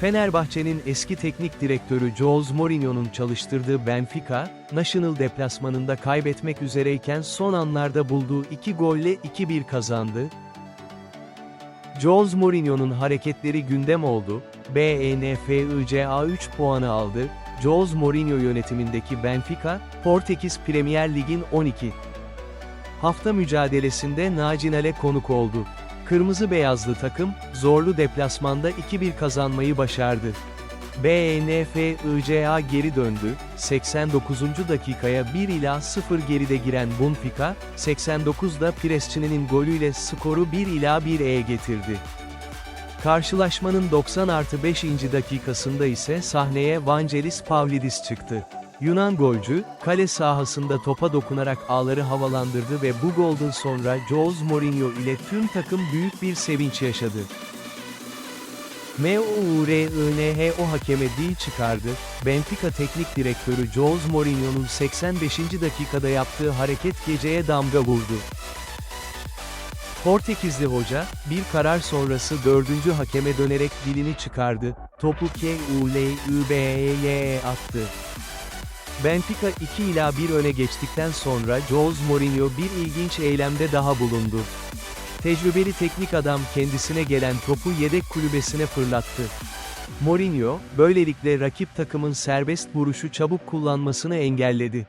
Fenerbahçe'nin eski teknik direktörü Jose Mourinho'nun çalıştırdığı Benfica, National deplasmanında kaybetmek üzereyken son anlarda bulduğu iki golle 2-1 kazandı. Jose Mourinho'nun hareketleri gündem oldu, E BENFICA 3 puanı aldı, Jose Mourinho yönetimindeki Benfica, Portekiz Premier Lig'in 12 hafta mücadelesinde Nacinal'e konuk oldu. Kırmızı beyazlı takım, zorlu deplasmanda 2-1 kazanmayı başardı. BNFICA geri döndü, 89. dakikaya 1 ila 0 geride giren Benfica, 89'da Presçini'nin golüyle skoru 1 ila 1'e getirdi. Karşılaşmanın 90 artı 5. dakikasında ise sahneye Vangelis Pavlidis çıktı. Yunan golcü, kale sahasında topa dokunarak ağları havalandırdı ve bu golden sonra Jose Mourinho ile tüm takım büyük bir sevinç yaşadı. MOURINHO hakeme dil çıkardı, Benfica teknik direktörü Jose Mourinho'nun 85. dakikada yaptığı hareket geceye damga vurdu. Portekizli hoca, bir karar sonrası dördüncü hakeme dönerek dilini çıkardı, topu KULÜBE'ye attı. Benfica 2 ila 1 öne geçtikten sonra Jose Mourinho bir ilginç eylemde daha bulundu. Tecrübeli teknik adam kendisine gelen topu yedek kulübesine fırlattı. Mourinho, böylelikle rakip takımın serbest vuruşu çabuk kullanmasını engelledi.